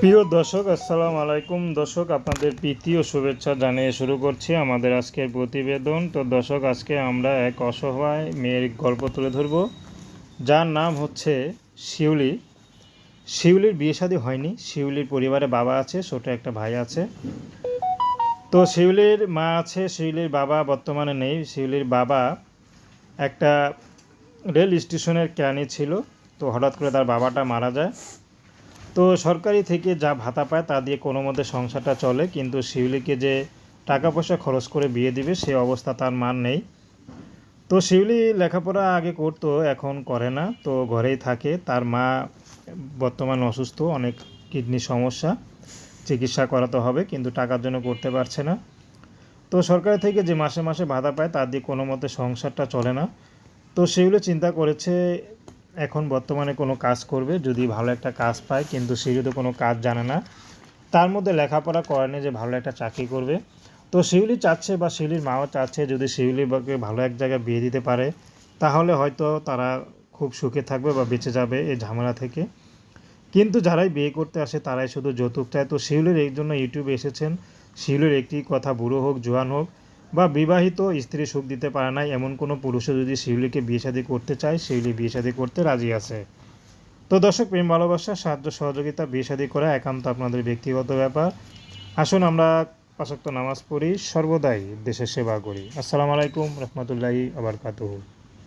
প্রিয় দর্শক, আসসালাম আলাইকুম। দর্শক, আপনাদের প্রীতি ও শুভেচ্ছা জানিয়ে শুরু করছি আমাদের আজকের প্রতিবেদন। তো দর্শক, আজকে আমরা এক অসহায় মেয়ের গল্প তুলে ধরব। যার নাম হচ্ছে শিউলি। শিউলির বিয়ে শাদী হয়নি। শিউলির পরিবারে বাবা আছে, ছোট একটা ভাই আছে। তো শিউলির মা আছে, শিউলির বাবা বর্তমানে নেই। শিউলির বাবা একটা রেল স্টেশনের ক্যানি ছিল। তো হঠাৎ করে তার বাবাটা মারা যায়। তো সরকারি থেকে যা ভাতা পায় তা দিয়ে কোনো মতে সংসারটা চলে, কিন্তু শিউলিকে যে টাকা পয়সা খরচ করে বিয়ে দিবে সে অবস্থা তার মান নেই। তো শিউলি লেখাপড়া আগে করতো, এখন করে না, তো ঘরেই থাকে। তার মা বর্তমান অসুস্থ, অনেক কিডনির সমস্যা, চিকিৎসা করাতে হবে, কিন্তু টাকার জন্য করতে পারছে না। তো সরকার থেকে যে মাসে মাসে ভাতা পায় তার দিয়ে কোনো মতে সংসারটা চলে না। তো সেগুলো চিন্তা করেছে এখন বর্তমানে কোনো কাজ করবে, যদি ভালো একটা কাজ পায়, কিন্তু সে যদি কোনো কাজ জানে না, তার মধ্যে লেখাপড়া করেনি যে ভালো একটা চাকরি করবে। তো শিউলি চাচ্ছে বা শিউলির মাও চাচ্ছে, যদি শিউলিকে ভালো এক জায়গায় বিয়ে দিতে পারে, তাহলে হয়তো তারা খুব সুখে থাকবে বা বেঁচে যাবে এই ঝামেলা থেকে। কিন্তু যারাই বিয়ে করতে আসে, তারাই শুধু যৌতুক চায়। তো শিউলির এই জন্য ইউটিউবে এসেছেন। শিউলির একটি কথা, বুড়ো হোক, জোয়ান হোক বা বিবাহিত স্ত্রী সুখ দিতে পারে না এমন কোনো পুরুষও যদি শিউলিকে বিয়ে শাদী করতে চায়, শিউলি বিয়ে শাদী করতে রাজি আছে। তো দর্শক, প্রেম, ভালোবাসা, সাহায্য, সহযোগিতা, বিয়ে শাদী করা একান্ত আপনাদের ব্যক্তিগত ব্যাপার। আসুন আমরা পাশাক্ত নামাজ পড়ি, সর্বদাই দেশের সেবা করি। আসসালামু আলাইকুম, রহমতুল্লাহি আবরকাতুহু